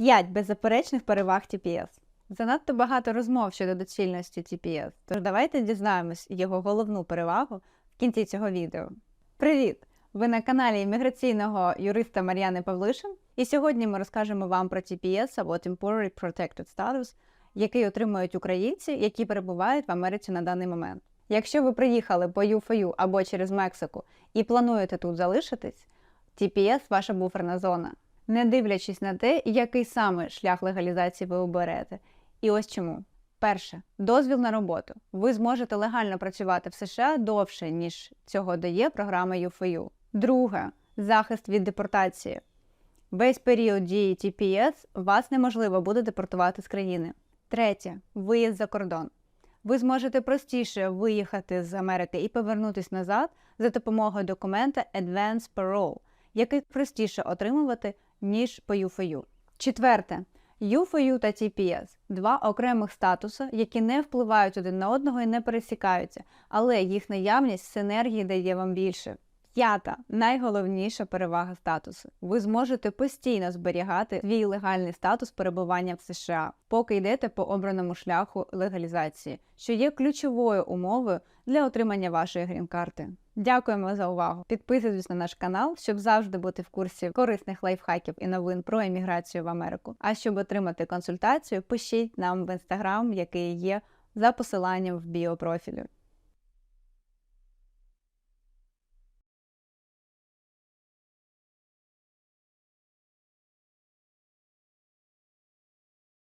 5 беззаперечних переваг TPS. Занадто багато розмов щодо доцільності TPS, тож давайте дізнаємось його головну перевагу в кінці цього відео. Привіт! Ви на каналі імміграційного юриста Мар'яни Павлишин, і сьогодні ми розкажемо вам про TPS або Temporary Protected Status, який отримують українці, які перебувають в Америці на даний момент. Якщо ви приїхали по UFOU або через Мексику і плануєте тут залишитись, TPS – ваша буферна зона, не дивлячись на те, який саме шлях легалізації ви оберете. І ось чому. Перше, дозвіл на роботу. Ви зможете легально працювати в США довше, ніж цього дає програма UFOU. Друге, захист від депортації. Весь період дії TPS вас неможливо буде депортувати з країни. Третє виїзд за кордон. Ви зможете простіше виїхати з Америки і повернутися назад за допомогою документа Advance Parole, який простіше отримувати, ніж по UFOU. Четверте. UFOU та TPS – два окремих статуси, які не впливають один на одного і не пересікаються, але їх наявність синергії дає вам більше. П'ята найголовніша перевага статусу. Ви зможете постійно зберігати свій легальний статус перебування в США, поки йдете по обраному шляху легалізації, що є ключовою умовою для отримання вашої грін-карти. Дякуємо за увагу. Підписуйтесь на наш канал, щоб завжди бути в курсі корисних лайфхаків і новин про еміграцію в Америку. А щоб отримати консультацію, пишіть нам в інстаграм, який є за посиланням в біопрофілі.